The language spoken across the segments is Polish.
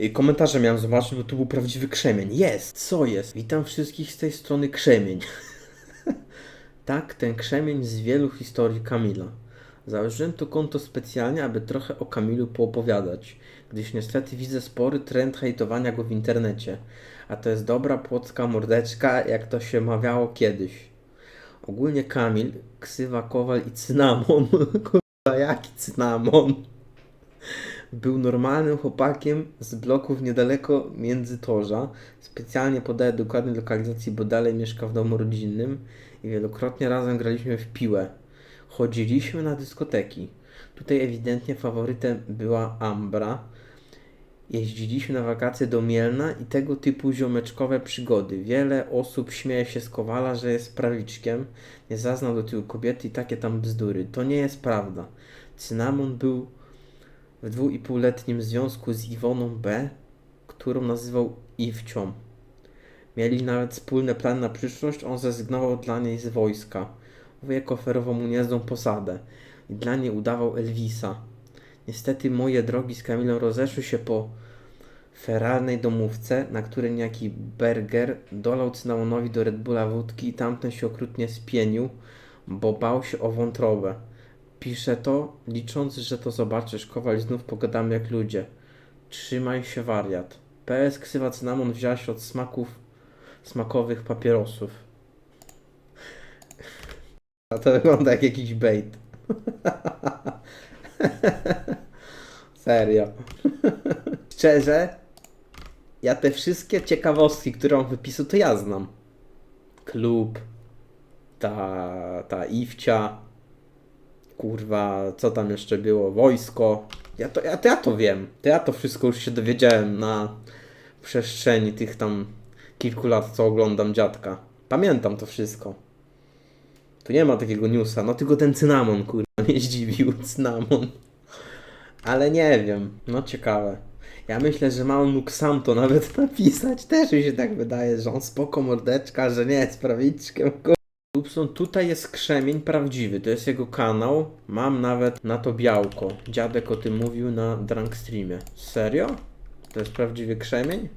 Y, Komentarze miałem zobaczyć, bo tu był prawdziwy krzemień. Jest! Co jest? Witam wszystkich z tej strony krzemień. tak, ten krzemień z wielu historii Kamila. Założyłem to konto specjalnie, aby trochę o Kamilu poopowiadać, gdyż niestety widzę spory trend hejtowania go w internecie. A to jest dobra płocka mordeczka, jak to się mawiało kiedyś. Ogólnie Kamil, ksywa Kowal i Cynamon. Kurwa, jaki Cynamon? Był normalnym chłopakiem z bloków niedaleko Międzytorza. Specjalnie podaję dokładnej lokalizacji, bo dalej mieszka w domu rodzinnym i wielokrotnie razem graliśmy w piłę. Chodziliśmy na dyskoteki. Tutaj ewidentnie faworytem była Ambra. Jeździliśmy na wakacje do Mielna i tego typu ziomeczkowe przygody. Wiele osób śmieje się z Kowala, że jest prawiczkiem, nie zaznał do tyłu kobiety i takie tam bzdury. To nie jest prawda. Cynamon był w dwuipółletnim związku z Iwoną B., którą nazywał Iwcią. Mieli nawet wspólne plany na przyszłość, on zrezygnował dla niej z wojska. Wujek oferował mu niezłą posadę i dla niej udawał Elvisa. Niestety moje drogi z Kamilem rozeszły się po feralnej domówce, na której niejaki Berger dolał cynamonowi do Red Bulla wódki i tamten się okrutnie spienił, bo bał się o wątrobę. Piszę to, licząc, że to zobaczysz. Kowal, znów pogadamy jak ludzie. Trzymaj się, wariat. PS ksywa cynamon wzięła się od smaków smakowych papierosów. A to wygląda jak jakiś bait. Serio. Szczerze, ja te wszystkie ciekawostki, które on wypisał, to ja znam. Klub, ta, ta Iwcia, kurwa, co tam jeszcze było, wojsko. Ja to, ja, to ja to wiem. To ja to wszystko już się dowiedziałem na przestrzeni tych tam kilku lat, co oglądam dziadka. Pamiętam to wszystko. Tu nie ma takiego newsa, no tylko ten cynamon, kurwa, mnie zdziwił, cynamon. Ale nie wiem, no ciekawe. Ja myślę, że ma on mógł sam to nawet napisać. Też mi się tak wydaje, że on spoko mordeczka, że nie jest prawiczkiem, kurwa. Upson, tutaj jest krzemień prawdziwy, to jest jego kanał. Mam nawet na to białko. Dziadek o tym mówił na Drunk Streamie. Serio? To jest prawdziwy krzemień?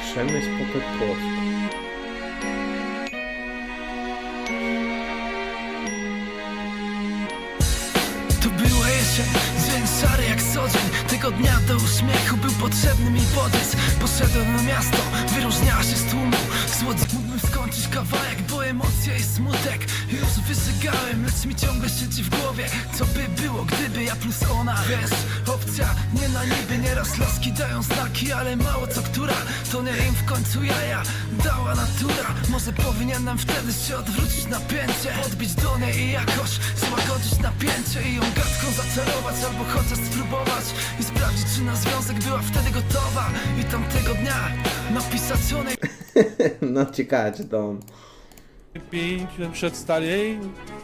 Krzemień z Pocket Płosk. To była jesień, dzień szary jak co dzień Tego dnia do uśmiechu był potrzebny mi podejść Poszedłem na miasto, wyróżniała się z tłumu. Słodzi mógłbym skończyć kawałek, bo emocje i smutek. Już wyżygałem, lecz mi ciągle siedzi w głowie. Co by było, gdyby ja plus ona Wiesz, opcja nie na niby Nieraz laski dają znaki, ale mało co która. To nie im w końcu jaja dała natura. Może powinienem wtedy się odwrócić napięcie Odbić do niej i jakoś złagodzić napięcie I ją gadką zaczarować albo chociaż spróbować I sprawdzić czy na związek była wtedy gotowa I tamtego dnia napisać o niej No ciekawe, czy to on. piękne przedstawienie